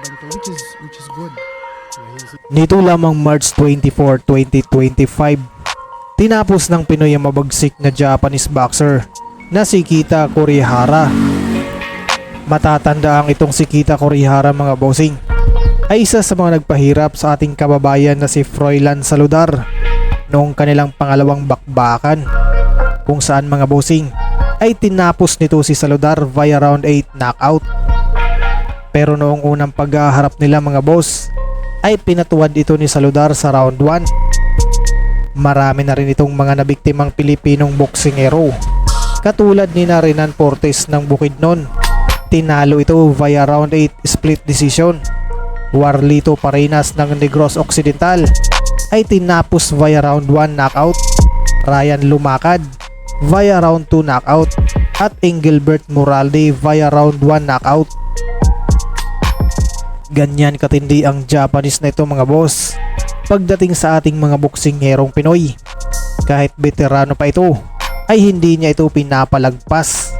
laban to which is which is good. Nito lamang March 24, 2025, tinapos ng Pinoy ang mabagsik na Japanese boxer na si Kita Kurihara. Matatanda ang itong si Kita Kurihara mga bossing ay isa sa mga nagpahirap sa ating kababayan na si Froilan Saludar noong kanilang pangalawang bakbakan kung saan mga bossing ay tinapos nito si Saludar via round 8 knockout. Pero noong unang paghaharap nila mga boss ay pinatuwad ito ni Saludar sa round 1. Marami na rin itong mga nabiktimang Pilipinong boksingero. Katulad ni Renan Portes ng Bukidnon. Tinalo ito via round 8 split decision. Warlito Parenas ng Negros Occidental ay tinapos via round 1 knockout. Ryan Lumakad via round 2 knockout at Engelbert Moralde via round 1 knockout. Ganyan katindi ang Japanese na ito mga boss. Pagdating sa ating mga boksingerong Pinoy, kahit veterano pa ito, ay hindi niya ito pinapalagpas.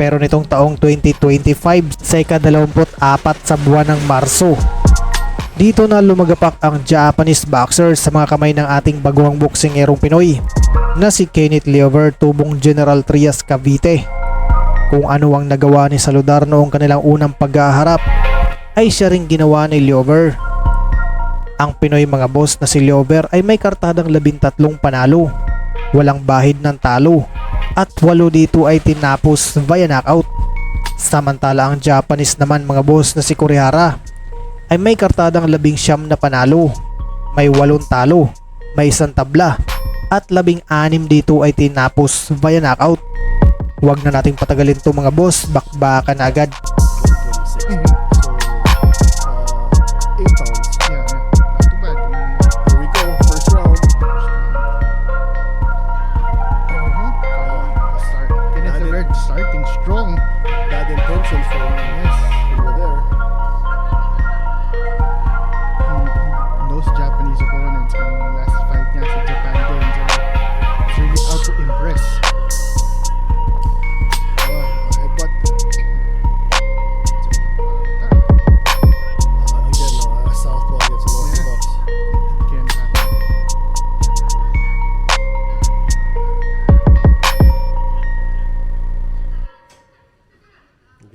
Pero nitong taong 2025 sa ika-24 sa buwan ng Marso, dito na lumagapak ang Japanese boxer sa mga kamay ng ating baguhang boksingerong Pinoy na si Kenneth Leover tubong General Trias Cavite. Kung ano ang nagawa ni Saludar noong kanilang unang paghaharap ay siya ring ginawa ni Leover. Ang Pinoy mga boss na si Leover ay may kartadang labintatlong panalo, walang bahid ng talo, at walo dito ay tinapos via knockout. Samantala ang Japanese naman mga boss na si Kurihara ay may kartadang labing siyam na panalo, may walong talo, may isang tabla, at labing anim dito ay tinapos via knockout. Huwag na nating patagalin to mga boss, bakbakan agad. Levert starting strong. Bad intentions from, Yes. over there. Those Japanese opponents kung last fight niya sa Japan din. So, it's really out to impress.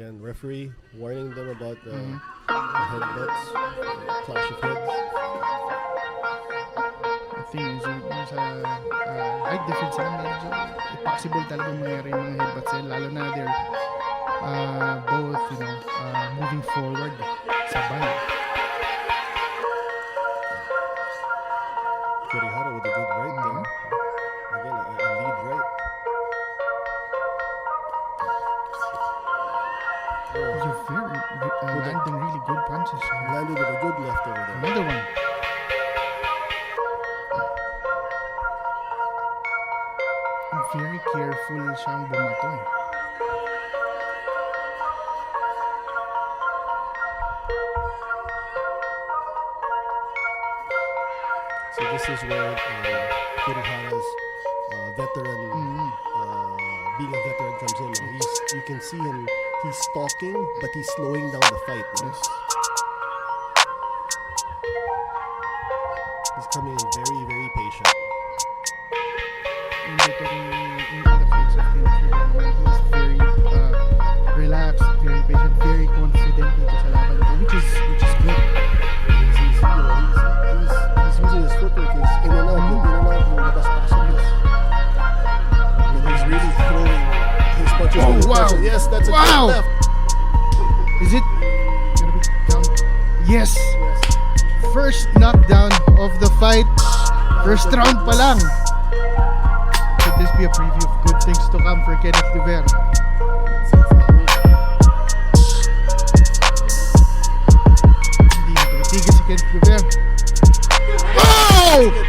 Again, referee warning them about uh, Mhm. the headbutts, uh, clash of heads. The thing is, yung, yung sa uh, height difference sila, medyo possible talaga mangyari yung mga headbutts sila, lalo na they're uh, both, you know, uh, moving forward very, uh, landing really good punches. landed with a good left over there. Another one. Very careful siyang bumato. eh. So this is where uh, Kurihara's uh, veteran, Mhm. uh, being a veteran comes in. He's, you can see him, he's stalking, but he's slowing down the fight. no? Yes. He's coming in very, very patient. Mm, Wow. Is it gonna be count? Yes! Yes. First knockdown of the fight. First round pa lang. Could this be a preview of good things to come for Kenneth Rivera? Hindi na tumitigil si Kenneth Rivera. Wow!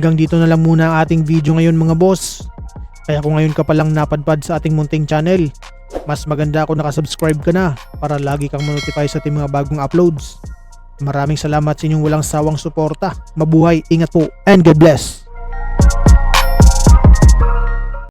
Hanggang dito na lang muna ang ating video ngayon mga boss. Kaya kung ngayon ka palang napadpad sa ating munting channel, mas maganda kung nakasubscribe ka na para lagi kang manotify sa ating mga bagong uploads. Maraming salamat sa inyong walang sawang suporta. Mabuhay, ingat po, and God bless!